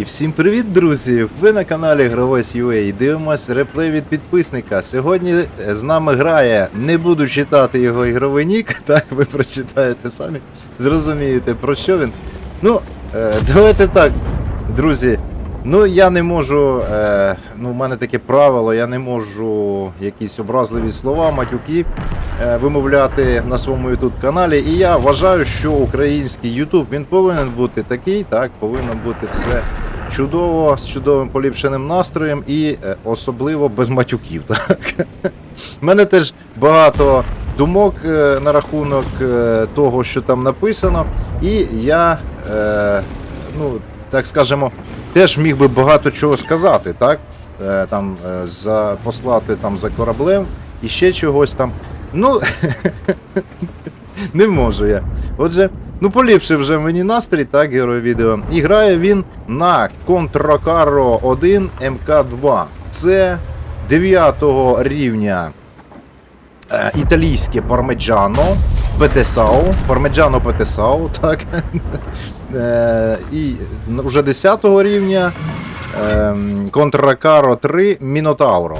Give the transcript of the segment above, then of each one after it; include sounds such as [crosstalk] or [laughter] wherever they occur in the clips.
І всім привіт, друзі! Ви на каналі Гравець UA дивимось реплей від підписника. Сьогодні з нами грає, не буду читати його ігровий нік, [laughs] так ви прочитаєте самі, зрозумієте про що він. Ну, е, давайте так, друзі. Ну, я не можу. Е, ну, в мене таке правило, я не можу якісь образливі слова, матюки е, вимовляти на своєму YouTube каналі. І я вважаю, що український YouTube він повинен бути такий, так, повинно бути все чудово, з чудовим поліпшеним настроєм і е, особливо без матюків. [laughs] Так? У мене теж багато думок е, на рахунок е, того, що там написано, і я, ну, так скажемо, теж міг би багато чого сказати, так? Там, за, послати там за кораблем і ще чогось там. Ну, [laughs] не можу я. Отже, ну поліпшив вже мені настрій, так, герой відео. І грає він на Controcaro 1 МК2. Це 9 рівня е, італійське пармеджано Петесау. Пармеджано Петесау, [laughs] так. Е, і вже 10 рівня ем, Контракаро 3 Мінотауро.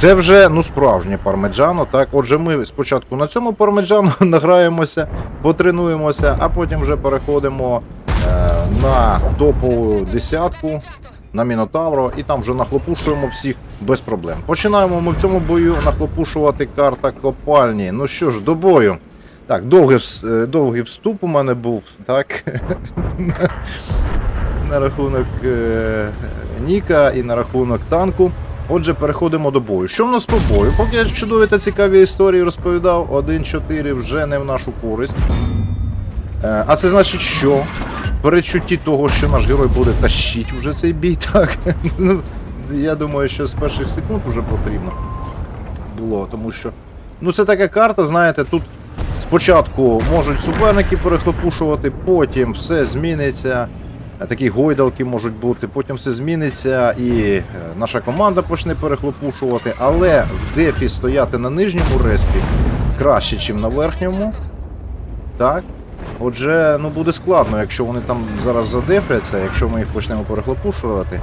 Це вже ну справжнє пармеджано. Так, отже, ми спочатку на цьому пармеджану [laughs] награємося, потренуємося, а потім вже переходимо е, на топову десятку на Мінотавро і там вже нахлопушуємо всіх без проблем. Починаємо ми в цьому бою нахлопушувати карта копальні. Ну що ж, до бою. Так, довгий, е, довгий вступ у мене був, так. [laughs] на рахунок е, Ніка і на рахунок танку. Отже, переходимо до бою. Що в нас по бою? Поки я чудові та цікаві історії розповідав, 1-4 вже не в нашу користь. Е, а це значить що? Перечутті того, що наш герой буде тащити вже цей бій, [laughs] так. Ну, я думаю, що з перших секунд вже потрібно було, тому що. Ну, це така карта, знаєте, тут спочатку можуть суперники перехлопушувати, потім все зміниться. Е, Такі гойдалки можуть бути, потім все зміниться і е, наша команда почне перехлопушувати, але в дефі стояти на нижньому респі краще, ніж на верхньому. Так. Отже, ну буде складно, якщо вони там зараз задефляться, якщо ми їх почнемо перехлопушувати.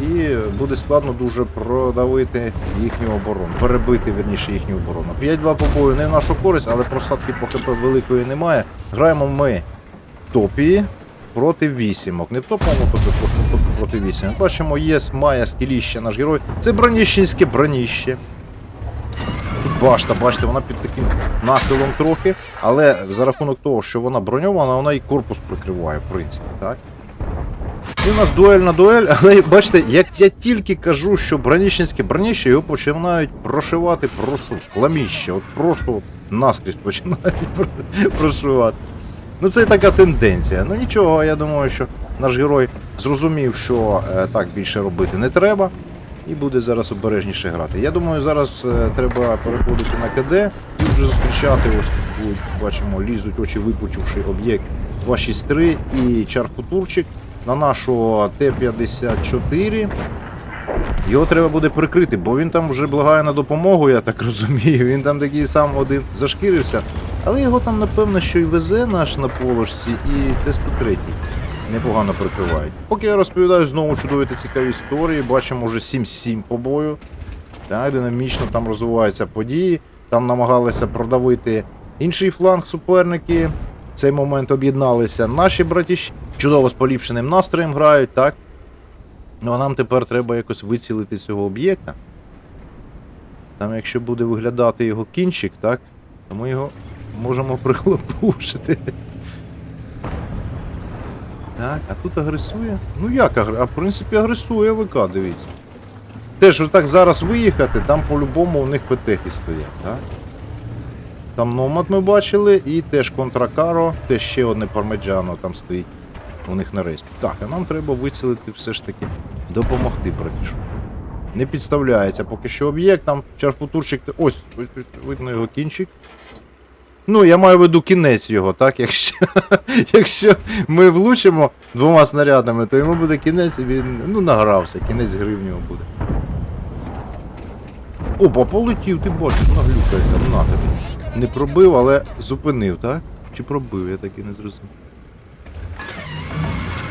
І буде складно дуже продавити їхню оборону, перебити вірніше їхню оборону. 5-2 по бою не в нашу користь, але просадки по ХП великої немає. Граємо ми в топі проти вісімок. Не в топовому топі, просто проти вісімок. Бачимо, є має скіліще наш герой. Це броніщенське броніще. Тут башта, бачите, вона під таким нахилом трохи, але за рахунок того, що вона броньована, вона і корпус прикриває, в принципі, так? І у нас дуель на дуель, але бачите, як я тільки кажу, що броніщенське броніще, його починають прошивати просто хламіще, от просто наскрізь починають [laughs] прошивати. Ну це така тенденція. Ну нічого, я думаю, що наш герой зрозумів, що е, так більше робити не треба, і буде зараз обережніше грати. Я думаю, зараз е, треба переходити на КД і вже зустрічати. Ось тут бачимо, лізуть очі випучивши об'єкт 263 і чарфутурчик на нашого Т-54. Його треба буде прикрити, бо він там вже благає на допомогу, я так [laughs] розумію. Він там такий сам один зашкірився. Але його там, напевно, що й везе наш на положці, і Т-103 непогано прикривають. Поки я розповідаю знову чудові та цікаві історії, бачимо вже 7-7 по бою. Так, динамічно там розвиваються події. Там намагалися продавити інший фланг суперники. В цей момент об'єдналися наші братіші. Чудово з поліпшеним настроєм грають, так? Ну а нам тепер треба якось вицілити цього об'єкта. Там, якщо буде виглядати його кінчик, так, то ми його можемо прихлопушити. Так, а тут агресує? Ну як агресує? А в принципі агресує ВК, дивіться. Теж отак зараз виїхати, там по-любому у них петехи стоять, так? Там Номад ми бачили, і теж Контракаро, теж ще одне Пармеджано там стоїть у них на респі. Так, а нам треба вицілити все ж таки, допомогти братішу. Не підставляється поки що об'єкт, там чарфутурчик. Ось, ось, ось видно його кінчик. Ну, я маю в виду кінець його, так? Якщо, [laughs] якщо ми влучимо двома снарядами, то йому буде кінець і він ну, награвся, кінець гри в нього буде. Опа, полетів, ти бачиш, наглюкає там на. Не пробив, але зупинив, так? Чи пробив, я так і не зрозумів.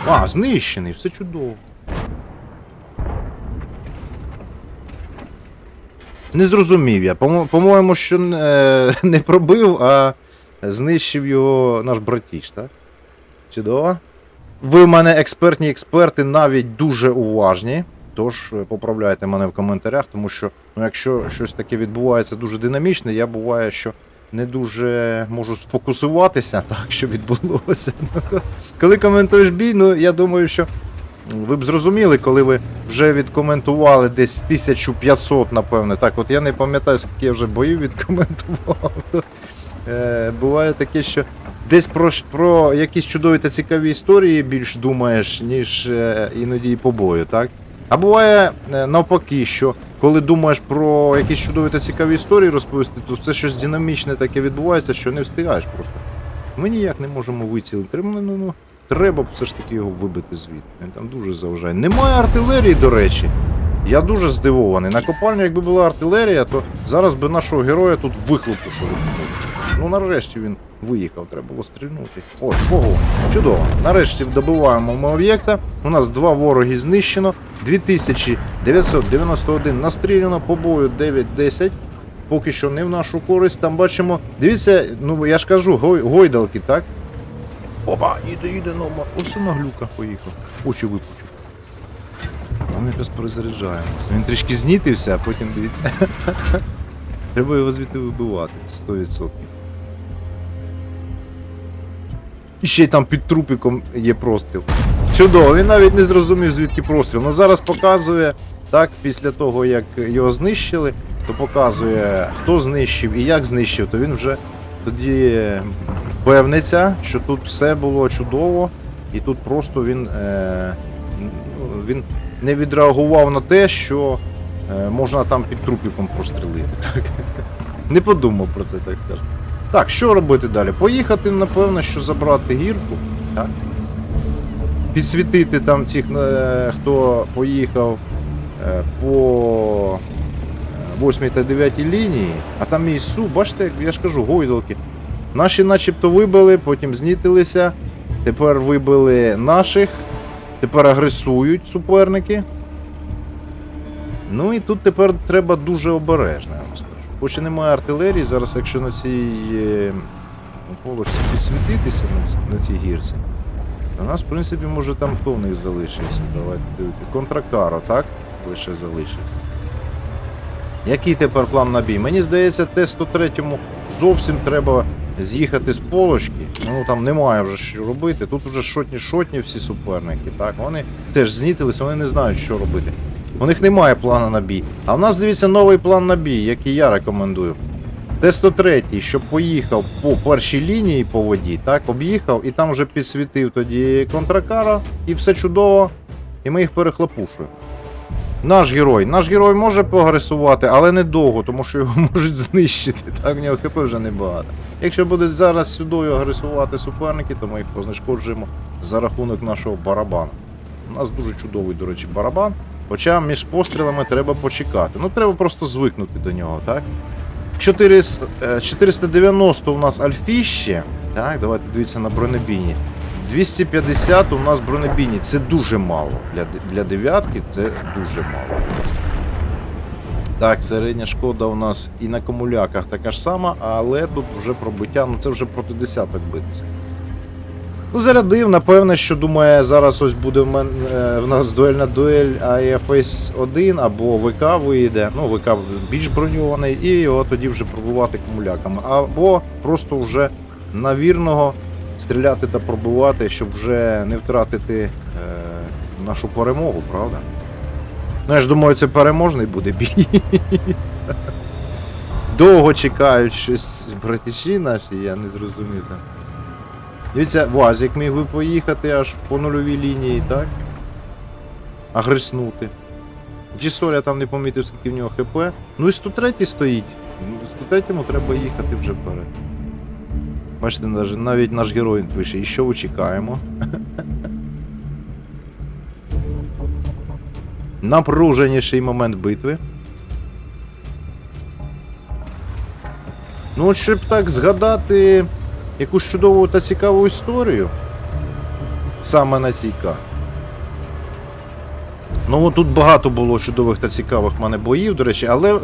А, знищений, все чудово. Не зрозумів я. По- По-моєму, що е, [laughs] не пробив, а знищив його наш братіш, так? Чудово. Ви в мене експертні експерти, навіть дуже уважні. Тож е, поправляйте мене в коментарях, тому що ну, якщо щось таке відбувається дуже динамічне, я буває, що не дуже можу сфокусуватися, [laughs] так, що відбулося. [laughs] Коли коментуєш бій, ну я думаю, що ви б зрозуміли, коли ви вже відкоментували десь 1500, напевне. Так, от я не пам'ятаю, скільки я вже боїв відкоментував. Е, буває таке, що десь про, про якісь чудові та цікаві історії більш думаєш, ніж е, іноді і по бою, так? А буває е, навпаки, що коли думаєш про якісь чудові та цікаві історії розповісти, то все щось динамічне таке відбувається, що не встигаєш просто. Ми ніяк не можемо вицілити. Треба, ну, ну, треба все ж таки його вибити звідти. Він там дуже заважає. Немає артилерії, до речі. Я дуже здивований. На копальню, якби була артилерія, то зараз би нашого героя тут вихлопушили. Ну нарешті він виїхав, треба було стрільнути. Ось, ого, чудово. Нарешті добиваємо ми об'єкта. У нас два вороги знищено, 2991 настріляно, по бою 9-10. Поки що не в нашу користь. Там бачимо. Дивіться, ну я ж кажу, гой, гойдалки, так? Опа, їде, їде, номер. Ось на глюка поїхав. Очі випучив. А ми якраз перезаряджаємося. Він трішки знітився, а потім дивіться. [laughs] Треба його звідти вибивати, це 100%. І ще й там під трупиком є простріл. Чудово, він навіть не зрозумів, звідки простріл. Ну зараз показує, так, після того, як його знищили, то показує, хто знищив і як знищив, то він вже тоді впевниться, що тут все було чудово, і тут просто він, е, ну, він не відреагував на те, що е, можна там під трупіком прострілити. [laughs] Так? Не подумав про це, так скажемо. Так, що робити далі? Поїхати, напевно, що забрати гірку, так? Підсвітити там тих, е, хто поїхав е, по 8 та 9 лінії, а там мій су, бачите, як я ж кажу, гойдалки. Наші начебто вибили, потім знітилися, тепер вибили наших, тепер агресують суперники. Ну і тут тепер треба дуже обережно, я вам скажу. Хоч і немає артилерії, зараз якщо на цій е, полочці підсвітитися на, цій гірці, у нас, в принципі, може там хто в них залишився. Давайте. Контракаро, так? Лише залишився. Який тепер план на бій? Мені здається, Т-103 зовсім треба з'їхати з полочки. Ну там немає вже що робити. Тут вже шотні-шотні всі суперники. Так, вони теж знітились, вони не знають, що робити. У них немає плану на бій. А в нас дивіться новий план на бій, який я рекомендую. Т-103, щоб поїхав по першій лінії по воді, так, об'їхав і там вже підсвітив тоді контракара, і все чудово, і ми їх перехлопушуємо. Наш герой. Наш герой може поагресувати, але недовго, тому що його [laughs] можуть знищити. Так, в нього ХП вже небагато. Якщо будуть зараз сюдою агресувати суперники, то ми їх познешкоджуємо за рахунок нашого барабану. У нас дуже чудовий, до речі, барабан. Хоча між пострілами треба почекати. Ну, треба просто звикнути до нього, так? 400, е, 490 у нас альфіще. Так, давайте дивіться на бронебійні. 250 у нас бронебійні. Це дуже мало. Для, для дев'ятки це дуже мало. Так, середня шкода у нас і на комуляках така ж сама, але тут вже пробиття, ну це вже проти десяток битися. Ну, зарядив, напевне, що думає, зараз ось буде в, мен, е, в нас дуельна дуель AFS 1 або ВК вийде. Ну, ВК більш броньований, і його тоді вже пробувати комуляками. Або просто вже на вірного стріляти та пробувати, щоб вже не втратити е, нашу перемогу, правда? Ну, я ж думаю, це переможний буде бій. Довго чекають щось братіші наші, я не зрозумів. Дивіться, Вазик міг би поїхати аж по нульовій лінії, так? Агреснути. Джісоля там не помітив, скільки в нього ХП. Ну і 103 стоїть. Ну, 103-му треба їхати вже вперед. Бачите, навіть, наш герой пише, і що чекаємо. Напруженіший момент битви. Ну, щоб так згадати якусь чудову та цікаву історію. саме на цій карті. Ну тут багато було чудових та цікавих в мене боїв, до речі, але е,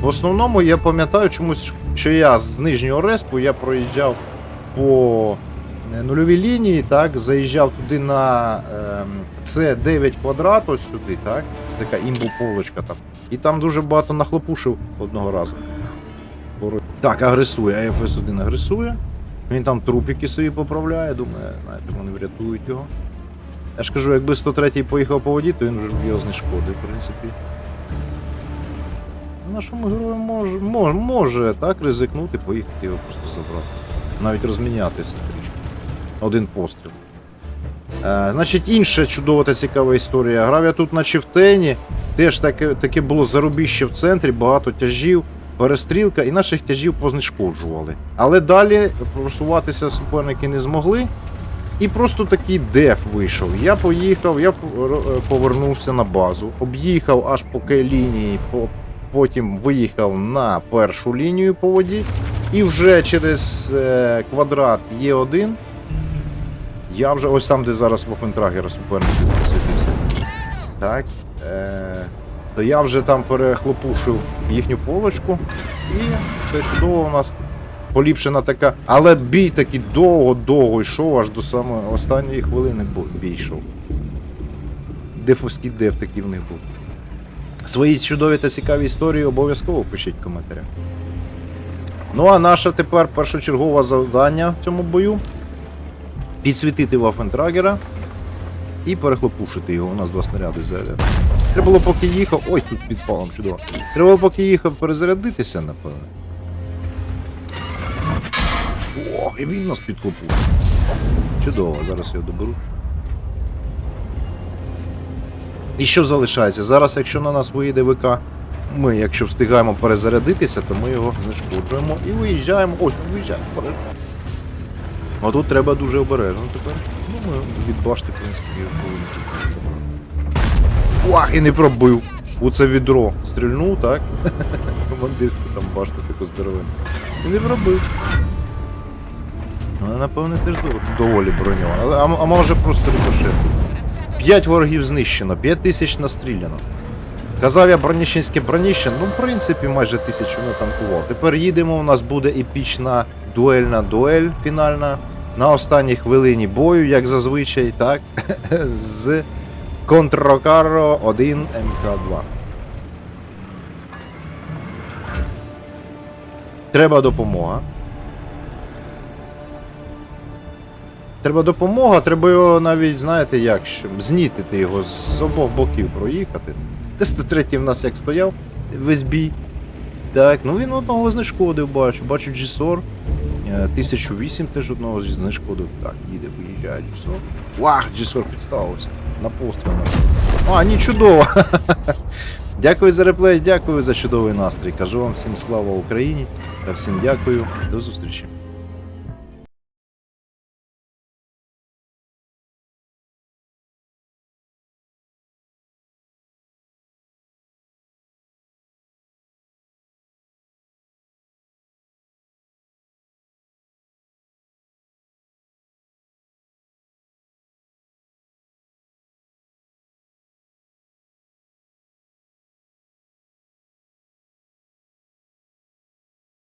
в основному я пам'ятаю чомусь, що я з нижнього респу я проїжджав по е, нульовій лінії, так, заїжджав туди на ем, це 9 квадрат, ось сюди, так? Це така імбу-полочка там. І там дуже багато нахлопушив одного разу. Так, агресує, АФС-1 агресує. Він там трупики собі поправляє, думаю, знаєте, вони врятують його. Я ж кажу, якби 103-й поїхав по воді, то він вже його знешкодив, в принципі. Нашому герою може, може, може так ризикнути, поїхати його просто забрати. Навіть розмінятися трішки. Один постріл. Е, значить, інша чудова та цікава історія. Грав я тут на Чифтені. Теж таке, таке було зарубіще в центрі, багато тяжів, перестрілка, і наших тяжів познешкоджували. Але далі просуватися суперники не змогли. І просто такий деф вийшов. Я поїхав, я е, повернувся на базу, об'їхав аж по лінії, потім виїхав на першу лінію по воді, і вже через е, квадрат Є1 я вже ось там, де зараз Вохентрагер суперників присвітився. Так. Е, то я вже там перехлопушив їхню полочку, і все чудово у нас поліпшена така. Але бій такий довго-довго йшов, аж до самої останньої хвилини бій йшов. Дефовський деф такий в них був. Свої чудові та цікаві історії обов'язково пишіть в коментарях. Ну а наше тепер першочергове завдання в цьому бою підсвітити Вафентрагера і перехлопушити його. У нас два снаряди заряд. Треба було поки їхав. Ой, тут підпалом чудово. Треба було поки їхав перезарядитися, напевно. О, і він нас підхлопув. Чудово, зараз його доберу. І що залишається? Зараз, якщо на нас виїде ВК, ми, якщо встигаємо перезарядитися, то ми його знешкоджуємо і виїжджаємо. Ось, виїжджаємо. А тут треба дуже обережно тепер. Ну, від башти, в принципі, забрати. Уах, і не пробив. У це відро стрільнув, так? [laughs] Командирська там башта таку здоровенна. І не пробив. Ну, напевне, теж доволі броньована. А, а може просто рикошет. П'ять ворогів знищено, п'ять тисяч настріляно. Казав я броніщенське броніще, ну, в принципі, майже тисячу натанкував. Тепер їдемо, у нас буде епічна дуельна дуель фінальна. На останній хвилині бою, як зазвичай, так? [laughs] з Контрокаро 1 МК2. Треба допомога. Треба допомога, треба його навіть, знаєте як, щоб знітити його з обох боків проїхати. Т-103 в нас як стояв весь бій. Так, ну він одного знешкодив, бачу. Бачу G-SOR. Е, 1008 теж одного знешкодив. Так, їде, виїжджає G-SOR. Вах, G-SOR підставився. На постріл. А, ні, чудово. [laughs] дякую за реплей, дякую за чудовий настрій. Кажу вам всім слава Україні та всім дякую. До зустрічі.